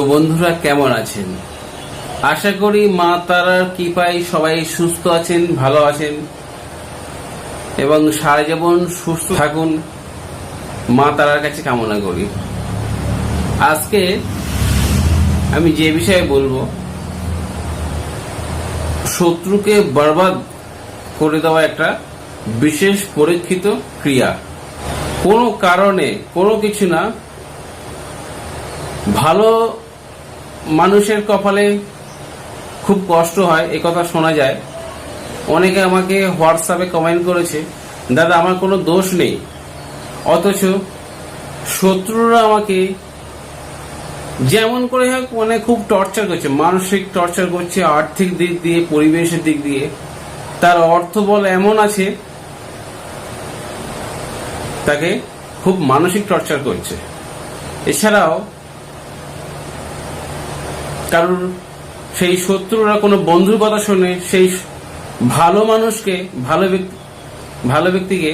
বন্ধুরা, কেমন আছেন? আশা করি মা তারার কৃপায় সবাই সুস্থ আছেন, ভালো আছেন এবং সারা জীবন সুস্থ থাকুন। মা তারার কাছে কামনা করি। আজকে আমি যে বিষয়ে বলব, শত্রুকে বরবাদ করে দেওয়া একটা বিশেষ পরীক্ষিত ক্রিয়া। কোনো কারণে কোনো কিছু না, ভালো মানুষের কপালে খুব কষ্ট হয়, এ কথা শোনা যায়। অনেকে আমাকে হোয়াটসঅ্যাপে কমেন্ট করেছে, দাদা, আমার কোনো দোষ নেই। অথচ শত্রুরা আমাকে যেমন করে হোক মানে খুব টর্চার করছে। মানসিক টর্চার করছে, আর্থিক দিক দিয়ে, পরিবেশের দিক দিয়ে। তার অর্থ বল এমন আছে, তাকে খুব মানসিক টর্চার করছে। এছাড়াও কারণ সেই শত্রুরা কোনো বন্ধুর কথা শুনে, সেই ভালো মানুষকে, ভালো ব্যক্তি, ভালো ব্যক্তিকে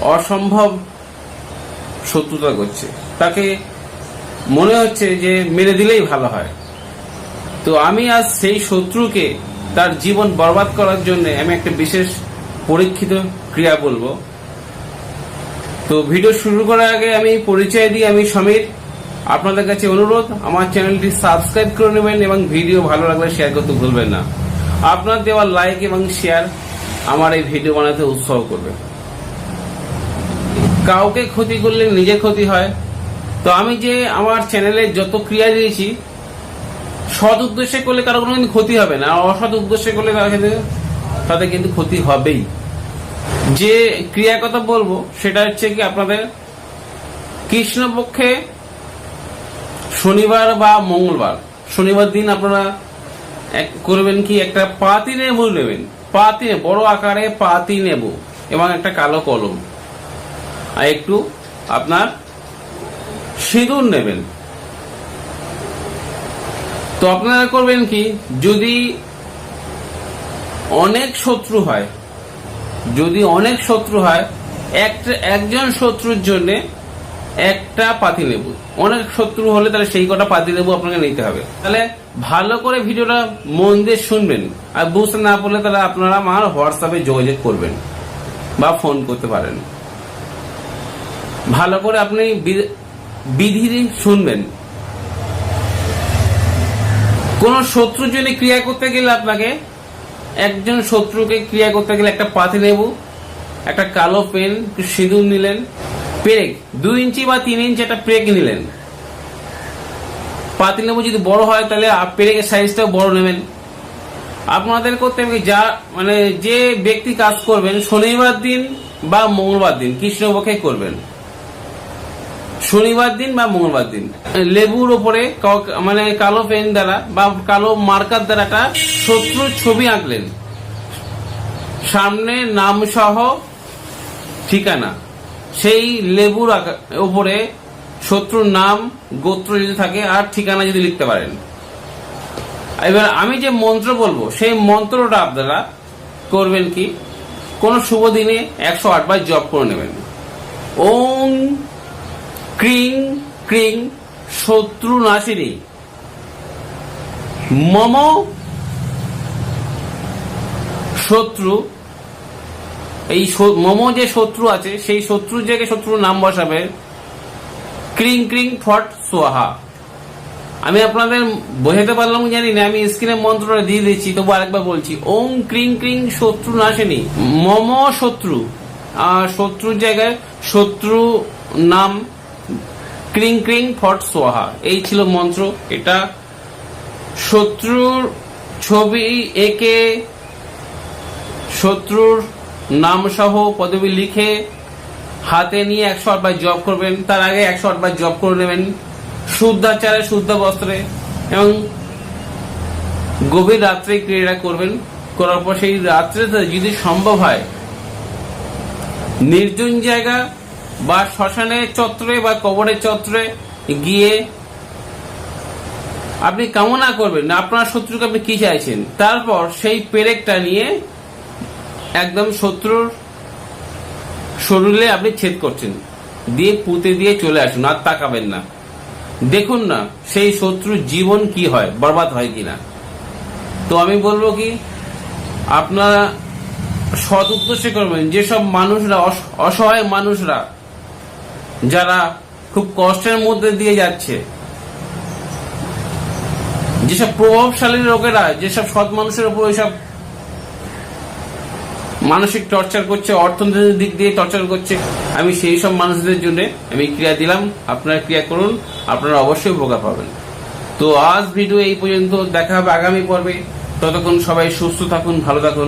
অসম্ভব শত্রুতা করছে। তাকে মনে হচ্ছে যে মেরে দিলেই ভালো হয়। তো আমি আজ সেই শত্রুকে তার জীবন বরবাদ করার জন্য আমি একটা বিশেষ পরীক্ষিত ক্রিয়া বলব। তো ভিডিও শুরু করার আগে আমি পরিচয় দিই, আমি সমীর। আপনাদের কাছে অনুরোধ, আমার চ্যানেলটি সাবস্ক্রাইব করে নেবেন এবং ভিডিও ভালো লাগলে শেয়ার করতে ভুলবেন না। আপনার দেওয়া লাইক এবং শেয়ার আমার এই ভিডিও বানাতে উৎসাহ করবে। কাউকে ক্ষতি করলে নিজের ক্ষতি হয়। তো আমি যে আমার চ্যানেলে যত ক্রিয়া দিয়েছি, সৎ উদ্দেশ্যে করলে কারও কোনো কিন্তু ক্ষতি হবে না অসৎ উদ্দেশ্যে করলে তাদের তাদের কিন্তু ক্ষতি হবেই। যে ক্রিয়া কথা বলব, সেটা হচ্ছে কি আপনাদের কৃষ্ণপক্ষে শনিবার বা মঙ্গলবার। শনিবার দিন আপনারা করবেন কি, একটা পাতি নেবু নেবেন। পাতি বড় আকারে পাতি নেবু এবং একটা কালো কলম। আর একটু আপনার সিঁদুর নেবেন। তো আপনারা করবেন কি, যদি অনেক শত্রু হয়, যদি অনেক শত্রু হয় একটা একজন শত্রুর জন্য একটা পাতি লেবু। অনেক শত্রু হলে তাহলে সেই কটা পাতি লেবু আপনাকে নিতে হবে। তাহলে ভালো করে ভিডিওটা মন দিয়ে শুনবেন। আর বুঝতে না পারলে তাহলে আপনারা আমার হোয়াটসঅ্যাপে যোগাযোগ করবেন বা ফোন করতে পারেন। ভালো করে আপনি বিধি শুনবেন। কোন শত্রুর জন্য ক্রিয়া করতে গেলে আপনাকে, একজন শত্রুকে ক্রিয়া করতে গেলে একটা পাতি লেবু, একটা কালো পেন, সিঁদুর নিলেন পেরেক, দুই ইঞ্চি বা তিন ইঞ্চি একটা পেরেক নিলেন। পাতি লেবু যদি বড় হয় তাহলে পেরেকের সাইজটাও বড় নেবেন। আপনাদের করতে হবে যা মানে যে ব্যক্তি কাজ করবেন, শনিবার দিন বা মঙ্গলবার দিন কৃষ্ণপক্ষে করবেন। শনিবার দিন বা মঙ্গলবার দিন। লেবুর ওপরে মানে কালো পেন দ্বারা বা কালো মার্কার দ্বারা একটা শত্রুর ছবি আঁকলেন। সামনে নাম সহ ঠিকানা। সেই লেবুর ওপরে শত্রুর নাম, গোত্র যদি থাকে, আর ঠিকানা যদি লিখতে পারেন। এবার আমি যে মন্ত্র বলব, সেই মন্ত্রটা আপনারা করবেন কি? কোন শুভ দিনে একশো আট বার জপ করে নেবেন। ওং ক্রিং ক্রিং শত্রু নাশিনী। মম শত্রু এই মম যে শত্রু আছে, সেই শত্রুর জায়গায় শত্রুর নাম বসাবে ক্রিং ক্রিং ফট সোহা। আমি আপনাদের বোঝাতে পারলাম জানি না, আমি স্ক্রিনে মন্ত্রটা দিয়ে দিচ্ছি, তবু আরেকবার বলছি, ওং ক্রিং ক্রিং শত্রু নাশেনি, মম শত্রু। শত্রুর জায়গায় শত্রু নাম ক্রিং ক্রিং ফট সোহা। এই ছিল মন্ত্র, এটা শত্রুর ছবি এঁকে শত্রুর নাম সহ পদবি লিখে হাতে নিয়ে একশো আটবার জব করবেন। তার আগে একশো আটবার জব করে নেবেন। শুদ্ধাচারে, শুদ্ধ বস্ত্রে এবং গভীর রাত্রে ক্রিয়া করবেন। করার পর সেই রাত্রে যদি সম্ভব হয়, নির্জন জায়গা বা শ্মশানের চত্রে বা কবরের চত্রে গিয়ে আপনি কামনা করবেন, আপনার শত্রুকে আপনি কি চাইছেন? তারপর সেই পেরেকটা নিয়ে একদম শত্রুর শরীরে আপনি ছেদ করছেন। দিয়ে পুঁতে দিয়ে চলে আসুন, আর তাকাবেন না। দেখুন না, সেই শত্রুর জীবন কি হয়, বরবাদ হয় কিনা। তো আমি বলব কি, আপনারা সৎ উদ্দেশ্যে করবেন। যেসব মানুষরা, অস- অসহায় মানুষরা, যারা খুব কষ্টের মধ্যে দিয়ে যাচ্ছে, যেসব প্রভাবশালী লোকেরা, যেসব সৎ মানুষের উপর ওইসব মানসিক টর্চার করছে, অর্থনৈতিক দিক দিয়ে টর্চার করছে। আমি সেই সব মানুষদের জন্য আমি ক্রিয়া দিলাম। আপনারা ক্রিয়া করুন, আপনারা অবশ্যই উপকার পাবেন। তো আজ ভিডিও এই পর্যন্ত, দেখা হবে আগামী পর্বে। ততক্ষণ সবাই সুস্থ থাকুন, ভালো থাকুন।